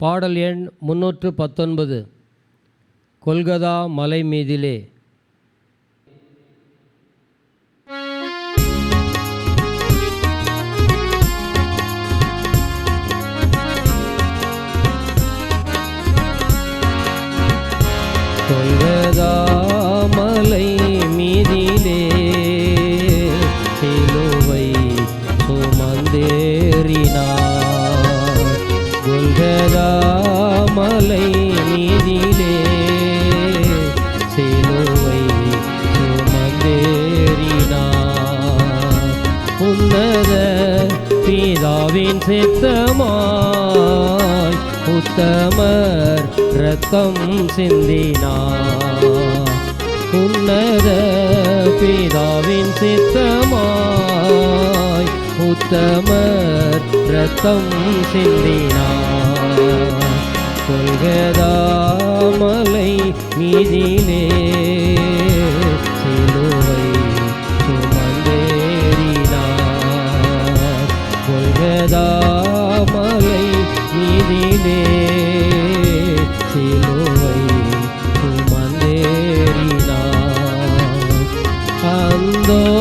பாடல் எண் முன்னூற்று பத்தொன்பது. கொல்கதா மலை மீதிலே. சித்தமாய் உத்தமர் ரத்தம் சிந்தினார். உன்னத பிதாவின் சித்தமாய் உத்தமர் ரத்தம் சிந்தினார். கொள்கதா மலை மீதிலே சிலோ Ando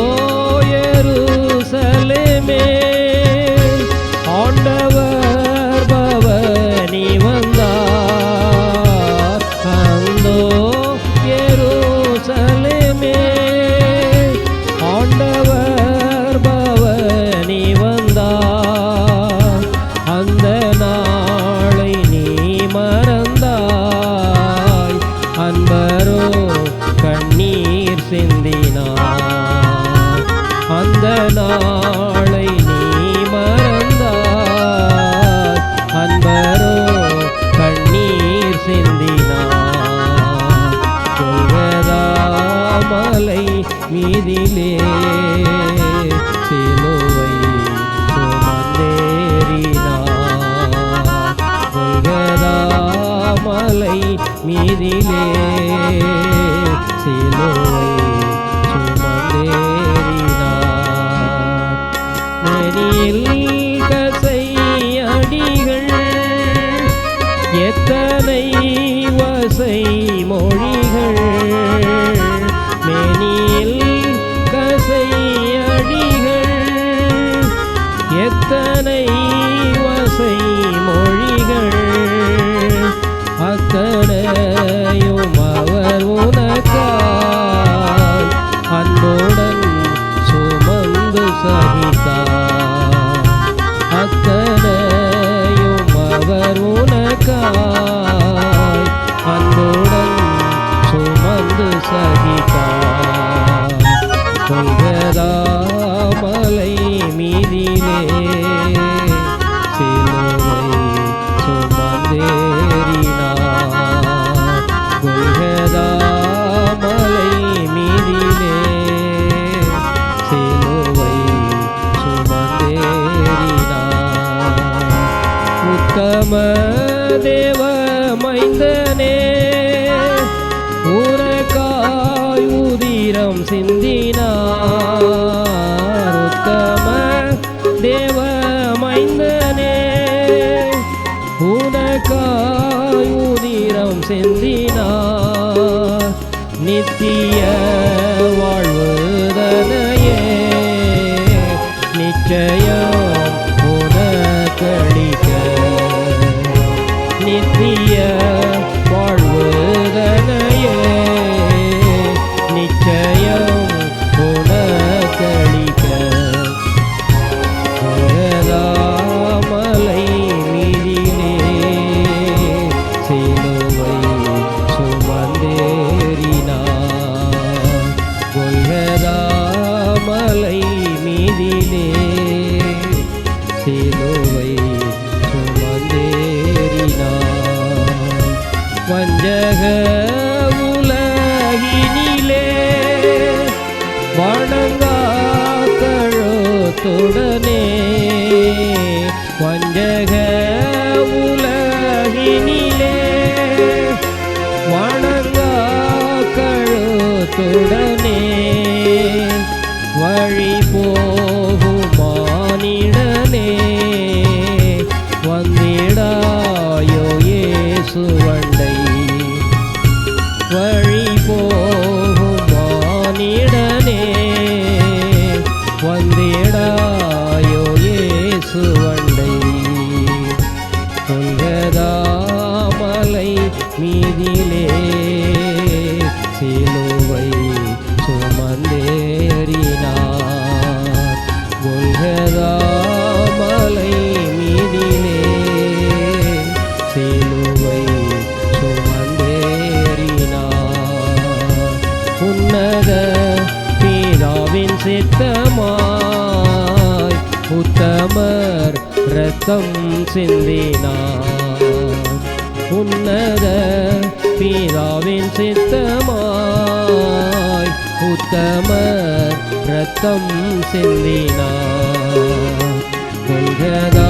அத்தனையும் அவர் உனக்காய். அன்புடன் சுமந்து சகித்தார் அத்தனையும் அவர் உனக்காய். தேவ மைந்தனே. உனக்காய் உதிரம் சிந்தினார். உத்தம தேவ மைந்தனே. உனக்காய் உதிரம் சிந்தினார். நித்திய வாழ்வுதனையே நிச்சயம் நித்திய வாழ்வுதனையே நிச்சயம் உனக்களிக்க மலை மீதிலே சிலுவை சுமந்தேறினார். கொள்கதா மீதிலே சிலுவை வணங்கா கழுத்துடனே வஞ்சக உலகினிலே வணங்கா கழுத்துடனே வழி போகும் வந்திடாயோ கொல்கதாமலை கொல்கதா மீதிலே ரத்தம் சிந்தினார் உன்னத பீதாவின் சித்தமாய் உத்தம ரத்தம் சிந்தினார் கொள்கதா